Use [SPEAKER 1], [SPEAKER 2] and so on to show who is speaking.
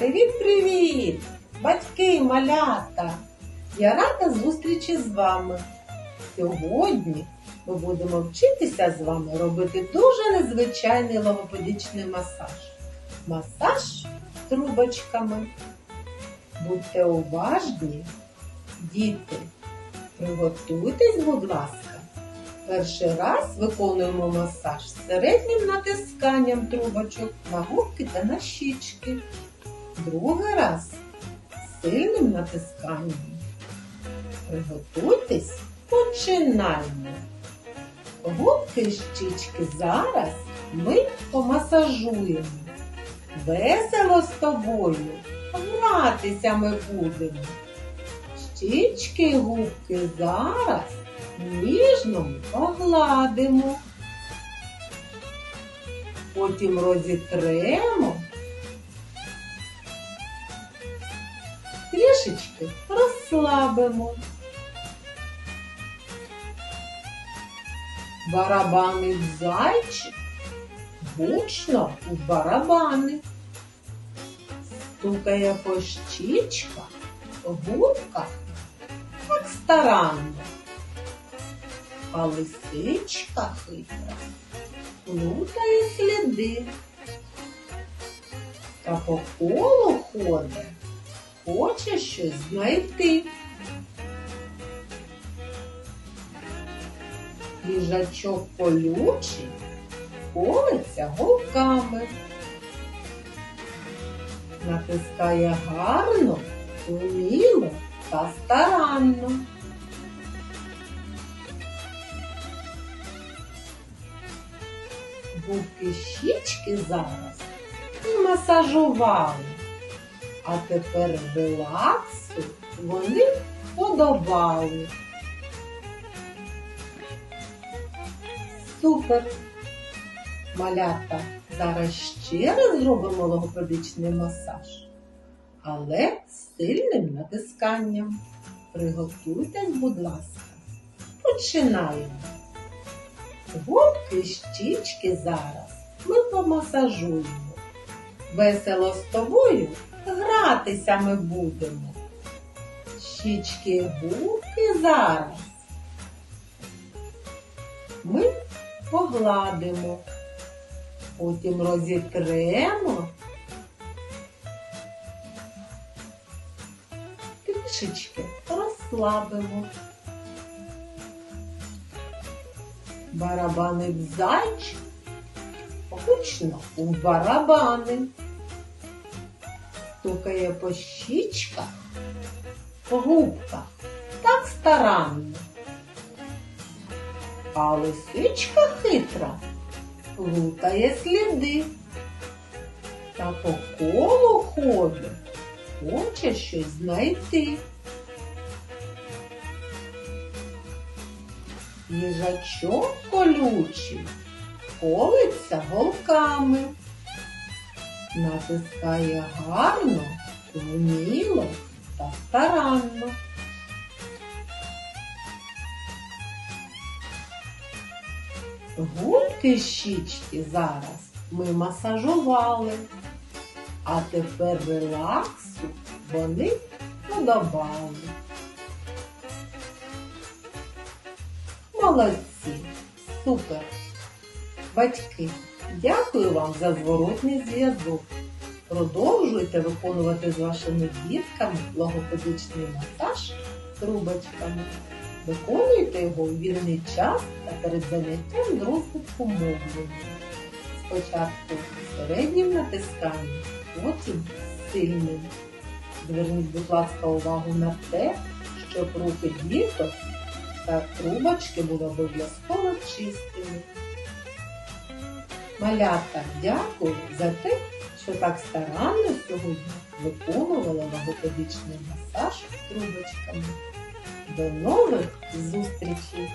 [SPEAKER 1] Привіт-привіт! Батьки малята! Я рада зустрічі з вами. Сьогодні ми будемо вчитися з вами робити дуже незвичайний логопедичний масаж. Масаж трубочками. Будьте уважні, діти. Приготуйтесь, будь ласка. Перший раз виконуємо масаж середнім натисканням трубочок на губки та на щічки. Другий раз сильним натисканням. Приготуйтесь, починаємо. Губки і щічки зараз ми помасажуємо. Весело з тобою гратися ми будемо. Щічки губки зараз ніжно погладимо. Потім розітремо. Трішечки розслабимо. Барабанний зайчик гучно у барабани. Стукає по щічках, губках так старанно. А лисичка хитра плутає сліди. Та по колу ходить, хоче щось знайти. Їжачок колючий колиться голками. Натискає гарно, уміло та старанно. Губки щічки зараз масажували, а тепер релаксу вони подобали. Супер! Малята, зараз ще раз зробимо логопедичний масаж, але з сильним натисканням. Приготуйтесь, будь ласка. Починаємо. Губки щічки зараз ми помасажуємо. Весело з тобою гратися ми будемо. Щічки губки зараз. Ми погладимо, потім розітремо. Трішечки розслабимо. Барабани зайчик гучно у барабани. Стукає по щічках, по губках так старанно. А лисичка хитра плутає сліди та по колу ходить, хоче щось знайти. Їжачок колючий колиться голками, натискає гарно, вміло та старанно. Губки щічки зараз ми масажували, а тепер релаксу вони подобали. Молодці! Супер! Батьки, дякую вам за зворотний зв'язок. Продовжуйте виконувати з вашими дітками логопедичний масаж трубочками. Виконуйте його у вільний час та перед заняттям розвитку мовлення. Спочатку середнім натисканням, потім сильним. Зверніть, будь ласка, увагу на те, щоб руки діток та трубочки були обов'язково чистими. Малята, дякую за те, що так старанно сьогодні виконувала логопедичний масаж трубочками. До нових зустрічей!